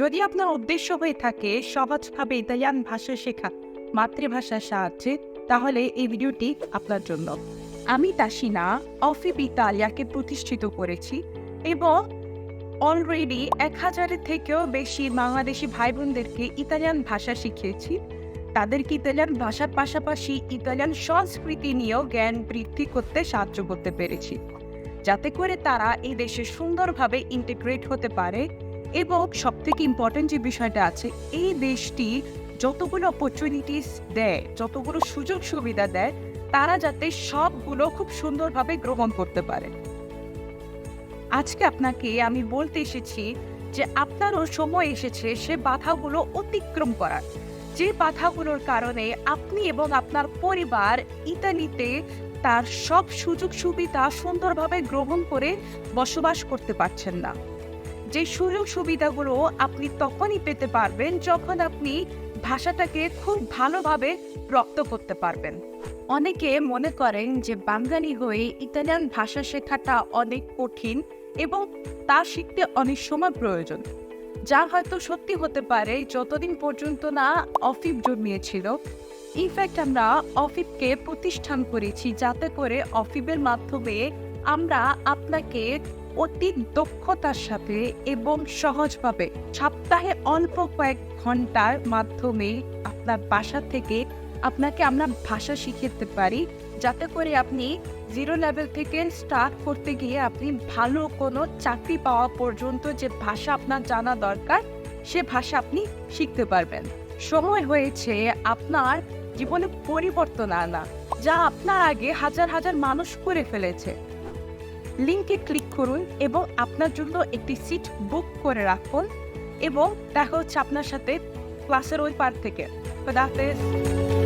যদি আপনার উদ্দেশ্য হয়ে থাকে সহজভাবে ইতালিয়ান ভাষা শেখা, মাতৃভাষার সাহায্যে, তাহলে এই ভিডিওটি আপনার জন্য। আমি তাসিনা অফিব ইতালিয়াকে প্রতিষ্ঠিত করেছি এবং অলরেডি এক হাজারের থেকেও বেশি বাংলাদেশি ভাই বোনদেরকে ইতালিয়ান ভাষা শিখিয়েছি। তাদেরকে ইতালিয়ান ভাষার পাশাপাশি ইতালিয়ান সংস্কৃতি নিয়েও জ্ঞান বৃদ্ধি করতে সাহায্য করতে পেরেছি। যাতে করে তারা এই দেশে সুন্দরভাবে ইন্টিগ্রেট হতে পারে এবং সবথেকে ইম্পর্টেন্ট যে বিষয়টা আছে, এই দেশটি যতগুলো অপরচুনিটিস দেয়, যতগুলো সুযোগ সুবিধা দেয়, তারা যাতে সবগুলো খুব সুন্দরভাবে গ্রহণ করতে পারে। আজকে আপনাকে আমি বলতে এসেছি যে আপনারও সময় এসেছে সে বাধাগুলো অতিক্রম করার। যে বাধাগুলোর কারণে আপনি এবং আপনার পরিবার ইতালিতে তার সব সুযোগ সুবিধা সুন্দরভাবে গ্রহণ করে বসবাস করতে পারছেন না। যে সুযোগ সুবিধাগুলো আপনি তখনই পেতে পারবেন যখন আপনি ভাষাটাকে খুব ভালোভাবে রপ্ত করতে পারবেন। অনেকে মনে করেন যে বাঙালি হয়ে ইতালিয়ান ভাষা শেখাটা অনেক কঠিন এবং তা শিখতে অনেক সময় প্রয়োজন। যা হয়তো সত্যি হতে পারে যতদিন পর্যন্ত না অফিব জন্মিয়েছিল। ইনফ্যাক্ট আমরা অফিবকে প্রতিষ্ঠান করেছি যাতে করে অফিবের মাধ্যমে আমরা আপনাকে অতি দক্ষতার সাথে এবং সহজভাবে। সপ্তাহে অল্প কয়েক ঘণ্টার মাধ্যমে আপনার বাসা থেকে আপনাকে আমরা ভাষা শিখাতে পারি। যাতে করে আপনি জিরো লেভেল থেকে স্টার্ট করতে গিয়ে আপনি ভালো কোনো চাকরি পাওয়া পর্যন্ত যে ভাষা আপনার জানা দরকার, সে ভাষা আপনি শিখতে পারবেন। সময় হয়েছে আপনার জীবনে পরিবর্তন আনা, যা আপনার আগে হাজার হাজার মানুষ করে ফেলেছে। লিঙ্কে ক্লিক করুন এবং আপনার জন্য একটি সিট বুক করে রাখুন এবং দেখা হচ্ছে আপনার সাথে ক্লাসের ওই পার থেকে। খোদা